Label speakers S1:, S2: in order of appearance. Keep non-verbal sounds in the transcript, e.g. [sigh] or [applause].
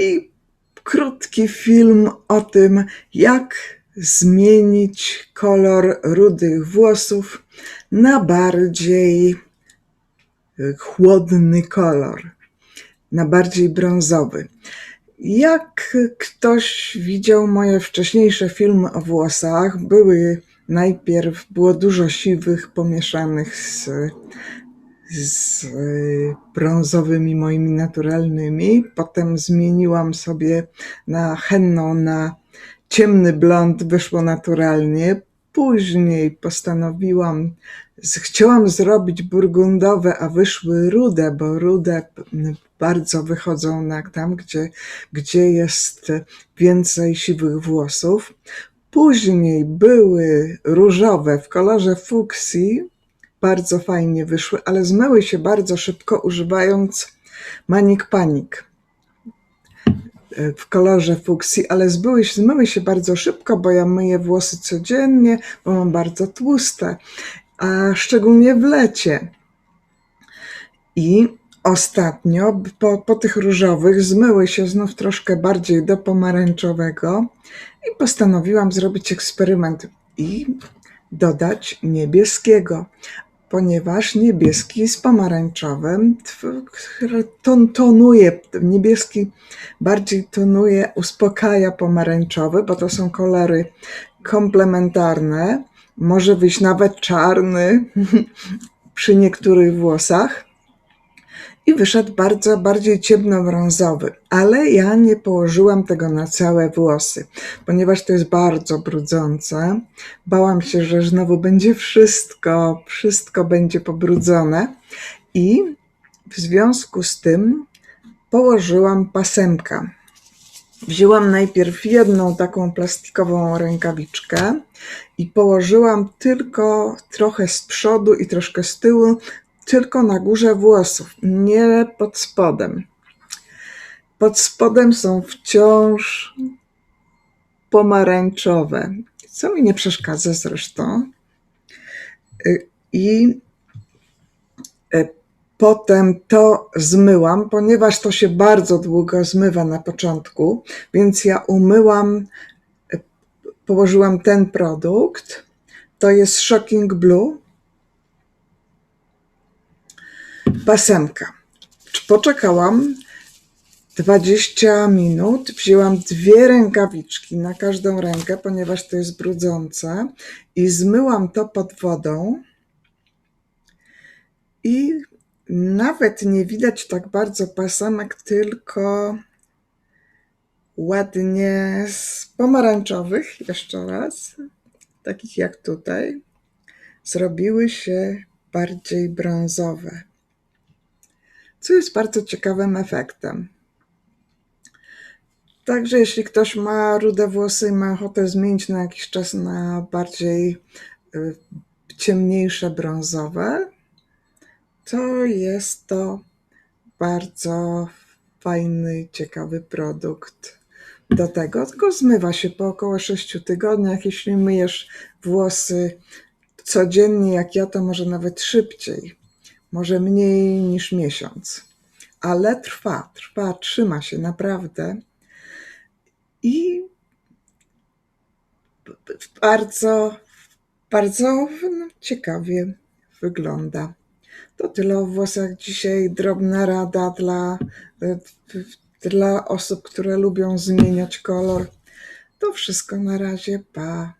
S1: i krótki film o tym, jak zmienić kolor rudych włosów na bardziej chłodny kolor, na bardziej brązowy. Jak ktoś widział moje wcześniejsze filmy o włosach, były najpierw było dużo siwych pomieszanych z, z e, brązowymi moimi naturalnymi. Potem zmieniłam sobie na henną na ciemny blond, wyszło naturalnie. Później postanowiłam, chciałam zrobić burgundowe, a wyszły rude, bo rude bardzo wychodzą na tam, gdzie, gdzie jest więcej siwych włosów. Później były różowe w kolorze fuksji, bardzo fajnie wyszły, ale zmyły się bardzo szybko używając Manic Panic e, w kolorze fuksji, ale zbyły zmyły się bardzo szybko, bo ja myję włosy codziennie, bo mam bardzo tłuste, a szczególnie w lecie. I ostatnio po, po tych różowych zmyły się znów troszkę bardziej do pomarańczowego i postanowiłam zrobić eksperyment i dodać niebieskiego, ponieważ niebieski z pomarańczowym tonuje, niebieski bardziej tonuje, uspokaja pomarańczowy, bo to są kolory komplementarne. Może wyjść nawet czarny [laughs] przy niektórych włosach i wyszedł bardzo bardziej ciemnobrązowy, ale ja nie położyłam tego na całe włosy, ponieważ to jest bardzo brudzące. Bałam się, że znowu będzie wszystko, wszystko będzie pobrudzone i w związku z tym położyłam pasemkę. Wzięłam najpierw jedną taką plastikową rękawiczkę i położyłam tylko trochę z przodu i troszkę z tyłu, tylko na górze włosów, nie pod spodem. Pod spodem są wciąż pomarańczowe, co mi nie przeszkadza zresztą. Y, I y, potem to zmyłam, ponieważ to się bardzo długo zmywa na początku, więc ja umyłam, y, położyłam ten produkt. To jest Shocking Blue. Pasemka. Poczekałam 20 minut, wzięłam dwie rękawiczki na każdą rękę, ponieważ to jest brudzące. I zmyłam to pod wodą. I nawet nie widać tak bardzo pasemek, tylko ładnie z pomarańczowych, jeszcze raz, takich jak tutaj, zrobiły się bardziej brązowe, co jest bardzo ciekawym efektem. Także jeśli ktoś ma rude włosy i ma ochotę zmienić na jakiś czas na bardziej y, ciemniejsze brązowe, to jest to bardzo fajny, ciekawy produkt do tego. Tylko zmywa się po około 6 tygodniach. Jeśli myjesz włosy codziennie, jak ja, to może nawet szybciej. Może mniej niż miesiąc. Ale trwa, trwa, trzyma się naprawdę. I bardzo, bardzo ciekawie wygląda. To tyle o włosach dzisiaj. Drobna rada dla, dla osób, które lubią zmieniać kolor. To wszystko na razie. Pa.